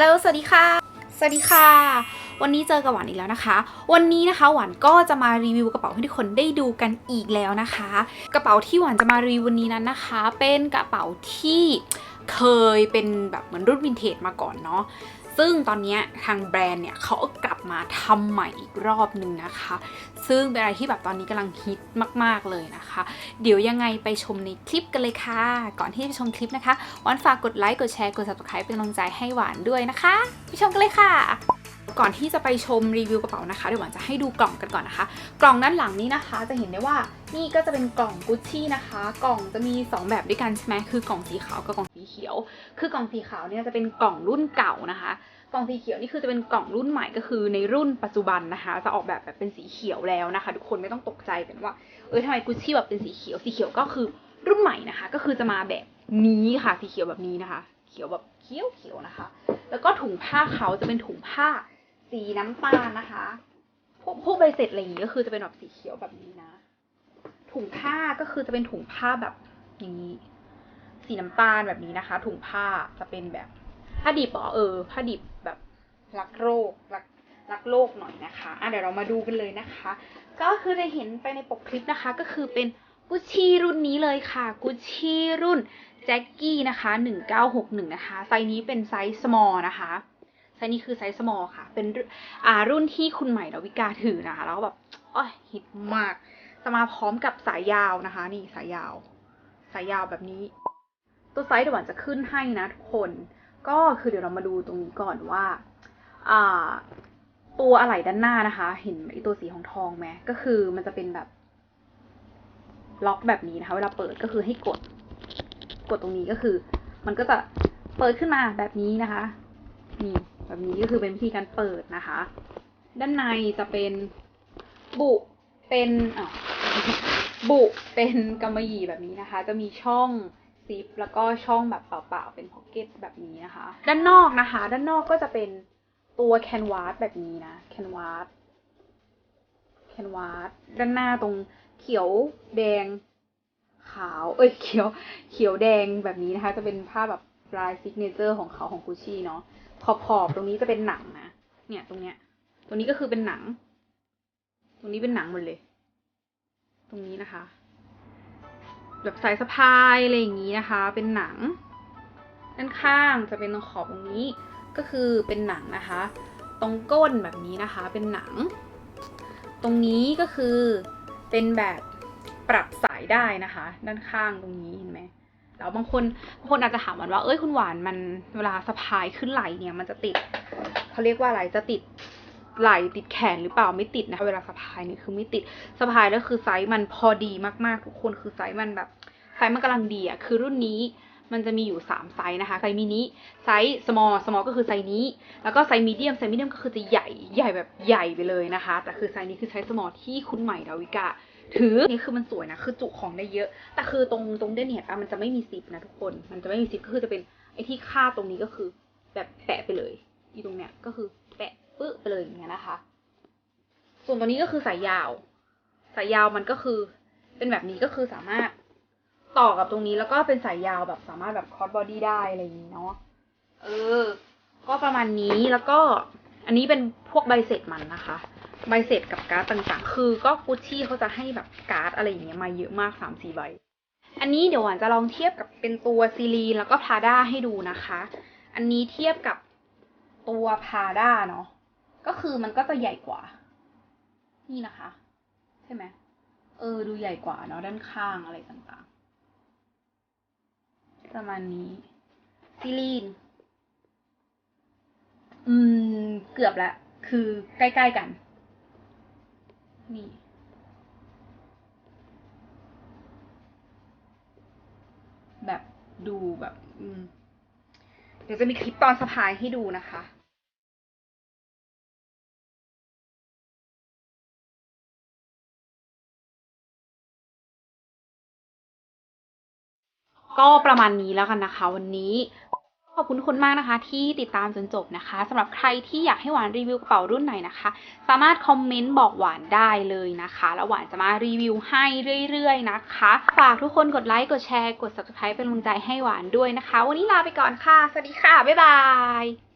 ฮัลโหล สวัสดีค่ะ สวัสดีค่ะ วันนี้เจอกับหวานอีกแล้วนะคะ วันนี้นะคะหวานก็จะมารีวิวกระเป๋าให้ทุกคนได้ดูกันอีกแล้วนะคะ กระเป๋าที่หวานจะมารีวิววันนี้นั้นนะคะ เป็นกระเป๋าที่เคยเป็นแบบเหมือนรุ่นวินเทจมาก่อนเนาะ ซึ่งตอนนี้ทางแบรนด์เนี่ยเขาก็กลับมาทำใหม่อีกรอบหนึ่งนะคะ ซึ่งเป็นอะไรที่แบบตอนนี้กำลังฮิตมาก ๆ เลยนะคะ เดี๋ยวยังไงไปชมในคลิปกันเลยค่ะ ก่อนที่จะชมคลิปนะคะวานฝากกดไลค์กดแชร์กด subscribe เป็นกำลังใจให้หวานด้วยนะคะไปชมกันเลยค่ะก่อนที่จะไปชมรีวิวกระเป๋านะคะเดี๋ยวหวานจะให้ดูกล่องกันก่อนนะคะ กล่องด้านหลังนี้นะคะ จะเห็นได้ว่านี่ก็จะเป็นกล่องกุชชี่นะคะ กล่องจะมี 2 แบบด้วยกันใช่ไหมคือกล่องสีขาวกับกล่อง เขียว คือกล่องสีขาวเนี่ยจะเป็นกล่องรุ่นเก่านะคะ กล่องสีเขียวนี่คือจะเป็นกล่องรุ่นใหม่ก็คือในรุ่นปัจจุบันนะคะ จะออกแบบแบบเป็นสีเขียวแล้วนะคะ ทุกคนไม่ต้องตกใจกันว่าเออทำไมกุชชี่แบบเป็นสีเขียว สีเขียวก็คือรุ่นใหม่นะคะ ก็คือจะมาแบบนี้ค่ะ สีเขียวแบบนี้นะคะ เขียวแบบเขียวเขียวๆนะคะ แล้วก็ถุงผ้าเขาจะเป็นถุงผ้าสีน้ำตาลนะคะ พวกพวกใบเสร็จอะไรอย่างงี้ก็คือจะเป็นแบบสีเขียวแบบนี้นะ ถุงผ้าก็คือจะเป็นถุงผ้าแบบอย่างนี้ สีน้ำตาลแบบนี้นะคะ ถุงผ้าจะเป็นแบบผ้าดิบเหรอเออผ้าดิบแบบรักโรครักรักโลกหน่อยนะคะอะเดี๋ยวเรามาดูกันเลยนะคะ ก็คือจะเห็นไปในปกคลิปนะคะ ก็คือเป็นกุชชี่รุ่นนี้เลยค่ะ กุชชี่รุ่นแจ็คกี้นะคะ1961นะคะ ไซส์นี้เป็นไซส์ small นะคะ ไซส์นี้คือไซส์ small ค่ะ เป็นรุ่นอ่ารุ่นที่คุณใหม่ดาวิกาถือนะคะ แล้วก็แบบอ้อยฮิตมาก จะมาพร้อมกับสายยาวนะคะ นี่สายยาว สายยาวแบบนี้ ตัวไซส์เดี๋ยวหวานจะขึ้นให้นะทุกคน ก็คือเดี๋ยวเรามาดูตรงนี้ก่อนว่าตัวอะไหล่ด้านหน้านะคะ เห็นไอตัวสีทองทองไหมก็คือมันจะเป็นแบบ ล็อกแบบนี้นะคะ เวลาเปิดก็คือให้กด กดตรงนี้ก็คือ มันก็จะเปิดขึ้นมาแบบนี้นะคะนี่แบบนี้ก็คือเป็นวิธีการเปิดนะคะ ด้านในจะเป็นบุเป็นบุเป็นกำมะหยี่แบบนี้นะคะ จะมีช่อง ซิปแล้วก็ช่องแบบเปล่าๆเป็นพ็อกเก็ตแบบนี้นะคะ ด้านนอกนะคะ ด้านนอกก็จะเป็นตัวแคนวาสแบบนี้นะแคนวาสแคนวาสด้านหน้าตรงเขียวแดง ขาว เอ้ยเขียว เขียวแดงแบบนี้นะคะ จะเป็นผ้าแบบลายซิกเนเจอร์ของเขาของกุชชี่เนาะขอบขอบๆตรงนี้จะเป็นหนังนะเนี่ยตรงเนี้ย ตรงนี้ก็คือเป็นหนัง ตรงนี้เป็นหนังหมดเลย ตรงนี้นะคะ แบบสายสะพายอะไรอย่างนี้นะคะ เป็นหนัง ด้านข้างจะเป็นตรงขอบตรงนี้ ก็คือเป็นหนังนะคะ ตรงก้นแบบนี้นะคะ เป็นหนัง ตรงนี้ก็คือเป็นแบบปรับสายได้นะคะ ด้านข้างตรงนี้เห็นไหมแล้วบางคนบางคนอาจจะถามวันว่า เอ้ยคุณหวานมันเวลาสะพายขึ้นไหลเนี่ย มันจะติดเขาเรียกว่าอะไรจะติด ไหลติดแขนหรือเปล่าไม่ติดนะเวลาสะพายนี่คือไม่ติดสะพายแล้วคือไซส์มันพอดีมากๆทุกคนคือไซส์มันแบบไซส์มันกำลังดีอะคือรุ่นนี้มันจะมีอยู่สามไซส์นะคะ ไซส์มินิไซส์ small small ก็คือไซส์นี้ แล้วก็ไซส์มีเดียมไซส์มีเดียมก็คือจะใหญ่ใหญ่แบบใหญ่ไปเลยนะคะ แต่คือไซส์นี้คือไซส์ small ที่คุณใหม่ดาวิกาถือนี่คือมันสวยนะ คือจุของได้เยอะ แต่คือตรงตรงเด่นเห็นปะมันจะไม่มีซิปนะทุกคน มันจะไม่มีซิปก็คือจะเป็นไอ้ที่คาดตรงนี้ก็คือแบบแปะไปเลยอีตรงเนี้ยก็คือ แปะปึ๊บไปเลยอย่างเงี้ยนะคะ ส่วนตัวนี้ก็คือสายยาว สายยาวมันก็คือเป็นแบบนี้ก็คือสามารถต่อกับตรงนี้แล้วก็เป็นสายยาวแบบสามารถแบบคอร์ดบอดี้ได้อะไรอย่างนี้เนาะ เออ ก็ประมาณนี้แล้วก็อันนี้เป็นพวกใบเสร็จมันนะคะ ใบเสร็จกับการ์ดต่างๆ คือก็กุชชี่เขาจะให้แบบการ์ดอะไรอย่างเงี้ยมาเยอะมากสามสี่ใบ อันนี้เดี๋ยวหวานจะลองเทียบกับเป็นตัวซีรีนแล้วก็พาด้าให้ดูนะคะ อันนี้เทียบกับ ตัวพาด้าเนาะก็คือมันก็จะใหญ่กว่า นี่นะคะ ใช่ไหมเออ ดูใหญ่กว่าเนาะด้านข้างอะไรต่างๆ ประมาณนี้ซีรีน อืม เกือบละคือใกล้ๆกัน นี่ แบบดูแบบ อืม เดี๋ยวจะมีคลิปตอนสะพายให้ดูนะคะ ก็ประมาณนี้แล้วกันนะคะ วันนี้ขอบคุณคุณมากนะคะ ที่ติดตามจนจบนะคะสำหรับใครที่อยากให้หวานรีวิวกระเป๋ารุ่นไหนนะคะ สามารถคอมเมนต์บอกหวานได้เลยนะคะ แล้วหวานจะมารีวิวให้เรื่อยๆนะคะ ฝากทุกคนกดไลค์กดแชร์กด subscribe เป็นกำลังใจให้หวานด้วยนะคะ วันนี้ลาไปก่อนค่ะ สวัสดีค่ะ บ๊ายบาย